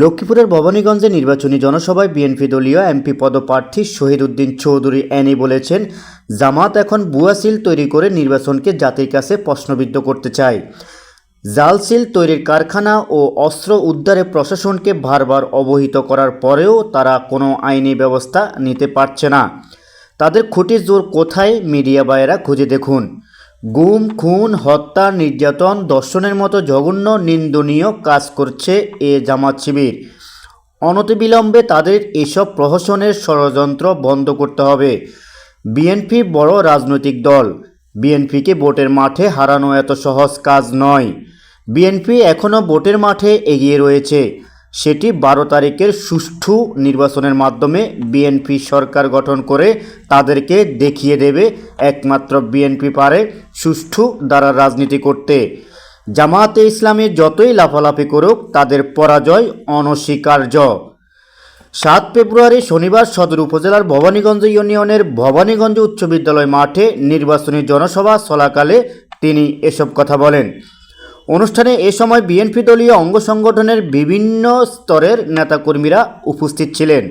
লক্ষ্মীপুরের ভবানীগঞ্জে নির্বাচনী জনসভায় বিএনপি দলীয় এমপি পদপ্রার্থী শহীদ উদ্দিন চৌধুরী অ্যানি বলেছেন, জামাত এখন ভুয়া সিল তৈরি করে নির্বাচনকে জাতির কাছে প্রশ্নবিদ্ধ করতে চায়। জাল সিল তৈরির কারখানা ও অস্ত্র উদ্ধারে প্রশাসনকে বারবার অবহিত করার পরেও তারা কোনো আইনি ব্যবস্থা নিতে পারছে না। তাদের খুঁটির জোর কোথায়? মিডিয়া বায়েরা খুঁজে দেখুন। গুম, খুন, হত্যা, নির্যাতন, দর্শনের মতো জঘন্য, নিন্দনীয় কাজ করছে এ জামাত শিবির। অনতিবিলম্বে তাদের এসব প্রহসনের ষড়যন্ত্র বন্ধ করতে হবে। বিএনপি বড় রাজনৈতিক দল। বিএনপিকে ভোটের মাঠে হারানো এত সহজ কাজ নয়। বিএনপি এখনও ভোটের মাঠে এগিয়ে রয়েছে। সেটি বারো তারিখের সুষ্ঠু নির্বাচনের মাধ্যমে বিএনপি সরকার গঠন করে তাদেরকে দেখিয়ে দেবে একমাত্র বিএনপি পারে সুষ্ঠু দ্বারা রাজনীতি করতে। জামাতে ইসলামী যতই লাফালাফি করুক, তাদের পরাজয় অনস্বীকার্য। সাত ফেব্রুয়ারি শনিবার সদর উপজেলার ভবানীগঞ্জ ইউনিয়নের ভবানীগঞ্জ উচ্চ বিদ্যালয় মাঠে নির্বাচনী জনসভা চলাকালে তিনি এসব কথা বলেন। অনুষ্ঠানে এ সময় বিএনপি দলীয় অঙ্গ সংগঠনের বিভিন্ন স্তরের নেতাকর্মীরা উপস্থিত ছিলেন।